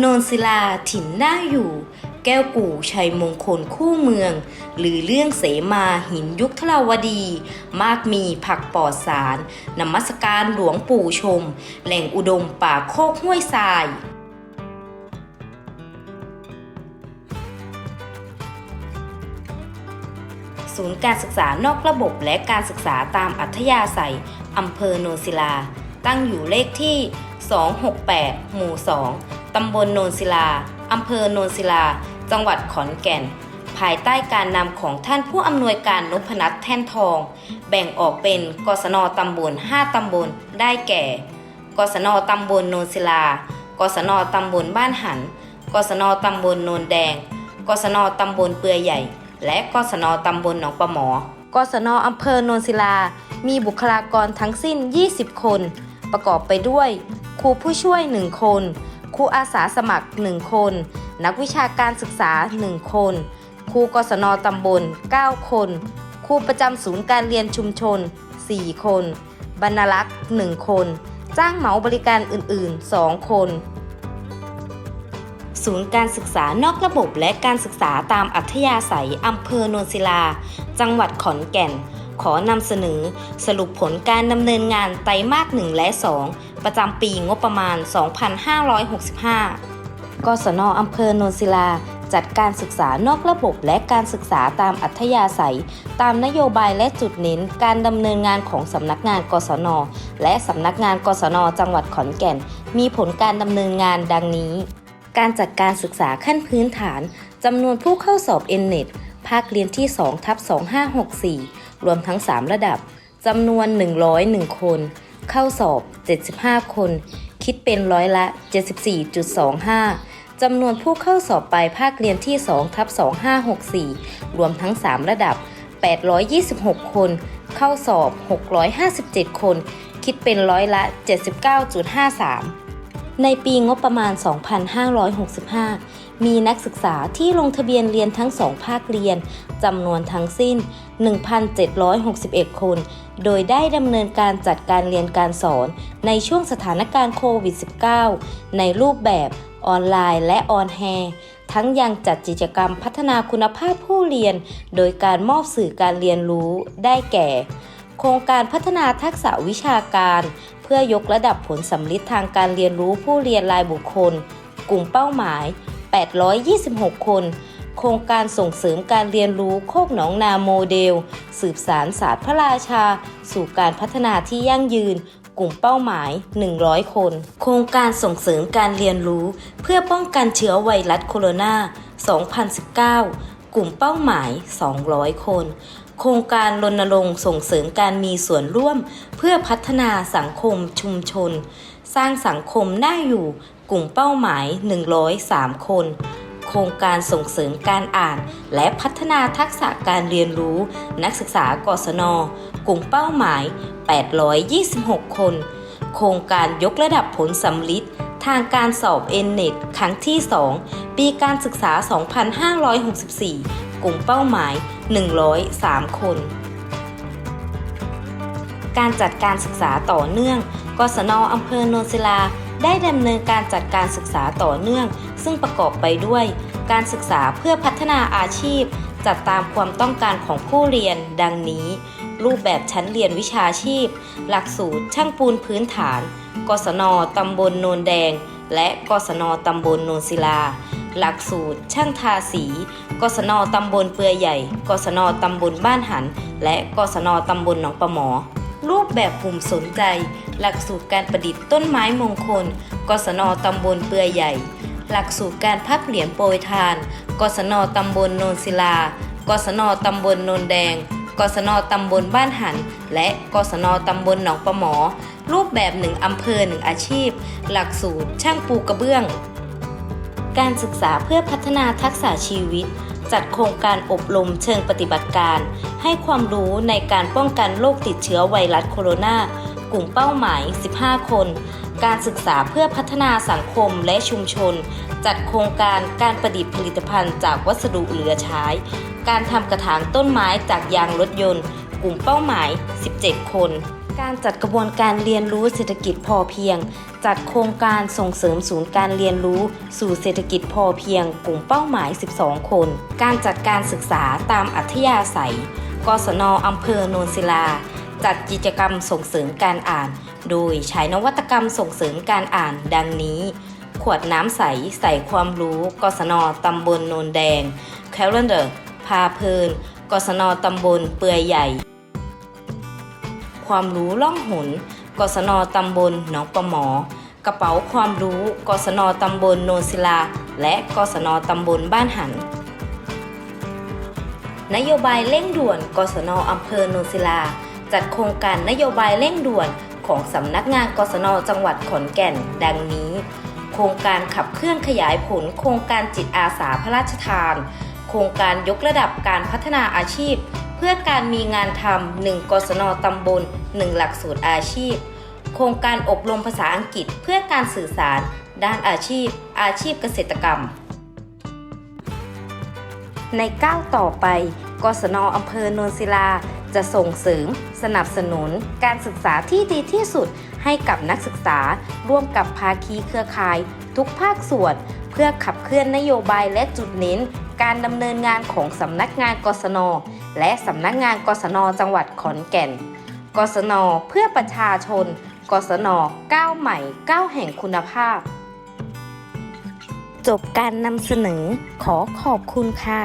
โนนศิลาถิ่นน่าอยู่ แก้วกู่ชัยมงคลคู่เมือง หรือเรื่องเสมาหินยุคทราวดี มากมีผักปอดสารนมัสการหลวงปู่ชม แหล่งอุดมป่าโคกห้วยทรายศูนย์การศึกษานอกระบบและการศึกษาตามอัธยาศัย อำเภอโนนศิลา ตั้งอยู่เลขที่ 268 หมู่ 2 ตำบลโนนศิลา อำเภอโนนศิลา จังหวัดขอนแก่น ภายใต้การนำของท่านผู้อำนวยการนพนัทแท่นทอง แบ่งออกเป็นกศนตำบล 5 ตำบล ได้แก่ กศนตำบลโนนศิลา กศนตำบลบ้านหัน กศนตำบลโนนแดง กศนตำบลเปือใหญ่ และกศนตำบลหนองปะหมอกศนอำเภอโนนศิลา มีบุคลากรทั้งสิ้น 20 คน ประกอบไปด้วย ครูผู้ช่วย 1 คน ครูอาสาสมัคร 1 คน นักวิชาการศึกษา 1 คน ครูกศนตำบล 9 คน ครูประจำศูนย์การเรียนชุมชน 4 คน บรรลักษ์ 1 คน จ้างเหมาบริการอื่น ๆ 2 คนศูนย์การศึกษานอกระบบและการศึกษาตามอัธยาศัยอำเภอโนนศิลา จังหวัดขอนแก่น ขอนำเสนอ สรุปผลการดำเนินงานไตรมาส1และ 2 ประจำปีงบประมาณ 2565 กศนอำเภอโนนศิลา จัดการศึกษานอกระบบและการศึกษาตามอัธยาศัย ตามนโยบายและจุดเน้นการดำเนินงานของสำนักงานกศน และสำนักงานกศน จังหวัดขอนแก่น มีผลการดำเนินงานดังนี้ การจัดการศึกษาขั้นพื้นฐานจำนวนผู้เข้าสอบ n n e t ภาคเรียนที่2ทับ2564 รวมทั้ง 3 ระดับจำนวน 101 คน เข้าสอบ 75 คน คิดเป็นร้อยละ 74.25 จำนวนผู้เข้าสอบไปภาคเรียนที่2ทับ2564 รวมทั้ง 3 ระดับ 826 คน เข้าสอบ 657 คน คิดเป็นร้อยละ 79.53 ในปีงบประมาณ 2565 มีนักศึกษาที่ลงทะเบียนเรียนทั้งสองภาคเรียนจำนวนทั้งสิ้น 1,761 คน โดยได้ดำเนินการจัดการเรียนการสอนในช่วงสถานการณ์โควิด -19 ในรูปแบบออนไลน์และออนแฮร์ทั้งยังจัดกิจกรรมพัฒนาคุณภาพผู้เรียน โดยการมอบสื่อการเรียนรู้ได้แก่ โครงการพัฒนาทักษะวิชาการ เพื่อยกระดับผลสำลิดทางการเรียนรู้ผู้เรียนรายบุคคล กลุ่มเป้าหมาย 826 คน โครงการส่งเสริมการเรียนรู้โคกหนองนาโมเดล สืบสารศาสตร์พระราชา สู่การพัฒนาที่ยั่งยืน กลุ่มเป้าหมาย 100 คน โครงการส่งเสริมการเรียนรู้ เพื่อป้องกันเชื้อไวรัสโคโรนา 2019 กลุ่มเป้าหมาย 200 คนโครงการรณรงค์ส่งเสริมการมีส่วนร่วม เพื่อพัฒนาสังคมชุมชน สร้างสังคมน่าอยู่ กลุ่มเป้าหมาย 103 คน โครงการส่งเสริมการอ่าน และพัฒนาทักษะการเรียนรู้ นักศึกษากศน กลุ่มเป้าหมาย 826 คน โครงการยกระดับผลสำลิดทางการสอบ n n e t ครั้งที่ 2 ปีการศึกษา 2564 กลุ่มเป้าหมาย 103 คน การจัดการศึกษาต่อเนื่อง กศนอำเภอโนนศิลา ได้ดำเนินการจัดการศึกษาต่อเนื่อง ซึ่งประกอบไปด้วย การศึกษาเพื่อพัฒนาอาชีพ จัดตามความต้องการของผู้เรียน ดังนี้ รูปแบบชั้นเรียนวิชาชีพ หลักสูตรช่างปูนพื้นฐาน กศนตำบลโนนแดง และกศนตำบลโนนศิลา หลักสูตร ช่างทาสี กศนตำบลเปือใหญ่ กศนตำบลบ้านหัน และกศนตำบลหนองประหมอ รูปแบบกลุ่มสนใจ หลักสูตรการประดิษฐ์ต้นไม้มงคล กศนตำบลเปือใหญ่ หลักสูตรการพับเหรียญโปรยทาน กศนตำบลโนนศิลา กศนตำบลโนนแดง กศนตำบลบ้านหัน และกศนตำบลหนองประหมอ รูปแบบหนึ่งอำเภอหนึ่งอาชีพ หลักสูตรช่างปูกระเบื้อง การศึกษาเพื่อพัฒนาทักษะชีวิตจัดโครงการอบรมเชิงปฏิบัติการ ให้ความรู้ในการป้องกันโรคติดเชื้อไวรัสโคโรนา ลุ่มเป้าหมาย 15 คน การศึกษาเพื่อพัฒนาสังคมและชุมชน จัดโครงการการประดิษฐ์ผลิตภัณฑ์จากวัสดุเหลือใช้ การทำกระถางต้นไม้จากยางรถยนต์ กลุ่มเป้าหมาย 17 คนการจัดกระบวนการเรียนรู้เศรษฐกิจพอเพียง จัดโครงการส่งเสริมศูนย์การเรียนรู้ สู่เศรษฐกิจพอเพียง กลุ่มเป้าหมาย 12 คน การจัดการศึกษาตามอัธยาศัย กศนอำเภอโนนศิลา จัดกิจกรรมส่งเสริมการอ่าน โดยใช้นวัตกรรมส่งเสริมการอ่านดังนี้ ขวดน้ำใส ใส่ความรู้กศนตำบลโนนแดง Calendar พาเพลินกศนตำบลเปือยใหญ่ ความรู้ล่องหนกศนตำบลหนองประหมอ กระเป๋าความรู้กศนตำบลโนนศิลา และกศนตำบลบ้านหันนโยบายเร่งด่วนกศนอำเภอโนนศิลา จัดโครงการนโยบายเร่งด่วนของสำนักงานกศนจังหวัดขอนแก่น ดังนี้ โครงการขับเคลื่อนขยายผล โครงการจิตอาสาพระราชทาน โครงการยกระดับการพัฒนาอาชีพ เพื่อการมีงานทำหนึ่งกศนตำบล1หลักสูตรอาชีพ โครงการอบรมภาษาอังกฤษเพื่อการสื่อสาร ด้านอาชีพ อาชีพเกษตรกรรม ในก้าวต่อไปกศนอำเภอโนนศิลา จะส่งเสริมสนับสนุนการศึกษาที่ดีที่สุดให้กับนักศึกษา ร่วมกับภาคีเครือข่าย ทุกภาคส่วน เพื่อขับเคลื่อนนโยบายและจุดเน้น การดำเนินงานของสำนักงานกศน และสำนักงานกศน จังหวัดขอนแก่น กศน เพื่อประชาชน กศนก้าวใหม่ก้าวแห่งคุณภาพ จบการนำเสนอขอขอบคุณค่ะ